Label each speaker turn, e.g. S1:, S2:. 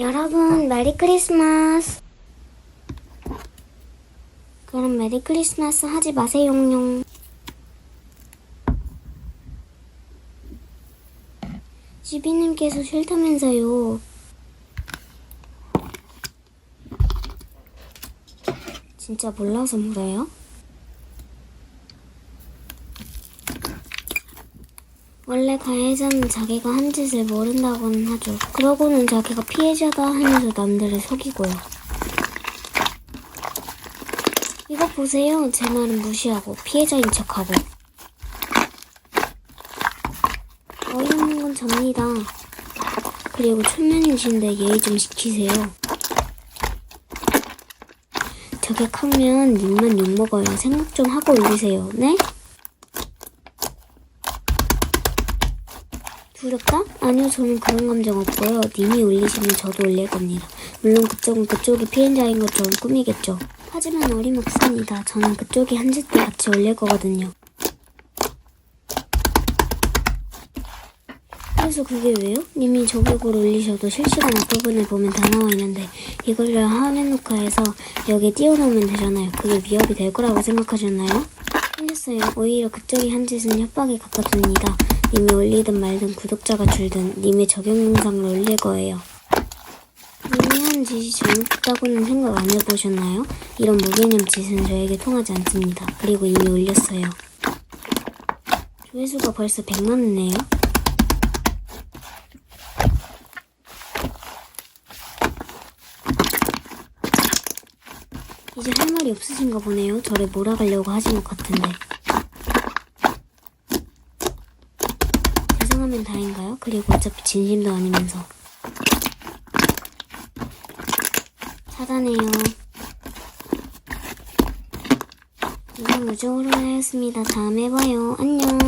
S1: 여러분, 메리 크리스마스. 그럼 메리 크리스마스 하지 마세요용. 지비님께서 싫다면서요. 진짜 몰라서 물어요? 원래 가해자는 자기가 한 짓을 모른다고는 하죠. 그러고는 자기가 피해자다 하면서 남들을 속이고요. 이거 보세요. 제 말은 무시하고 피해자인 척하고. 어이없는 건 접니다. 그리고 초면이신데 예의 좀 지키세요. 저격하면 님만 욕먹어요. 생각 좀 하고 올리세요. 네? 두렵다? 아니요, 저는 그런 감정 없고요. 님이 올리시면 저도 올릴 겁니다. 물론 그쪽은 그쪽이 피해자인 것처럼 꾸미겠죠. 하지만 어림없습니다. 저는 그쪽이 한 짓도 같이 올릴 거거든요. 그래서 그게 왜요? 님이 저격을 올리셔도 실시간 앞부분을 보면 다 나와 있는데 이걸로 화면 녹화해서 여기에 띄워놓으면 되잖아요. 그게 위협이 될 거라고 생각하셨나요? 틀렸어요. 오히려 그쪽이 한 짓은 협박에 가깝습니다. 님이 올리든 말든 구독자가 줄든 님의 적용 영상을 올릴 거예요. 한 짓이 잘못됐다고는 생각 안 해보셨나요? 이런 무개념 짓은 저에게 통하지 않습니다. 그리고 이미 올렸어요. 조회수가 벌써 100만이네요. 이제 할 말이 없으신가 보네요. 저를 몰아가려고 하신 것 같은데. 죄송하면 다행인가요? 그리고 어차피 진심도 아니면서. 차단해요. 이상 우정으로 하였습니다. 다음에 봐요. 안녕.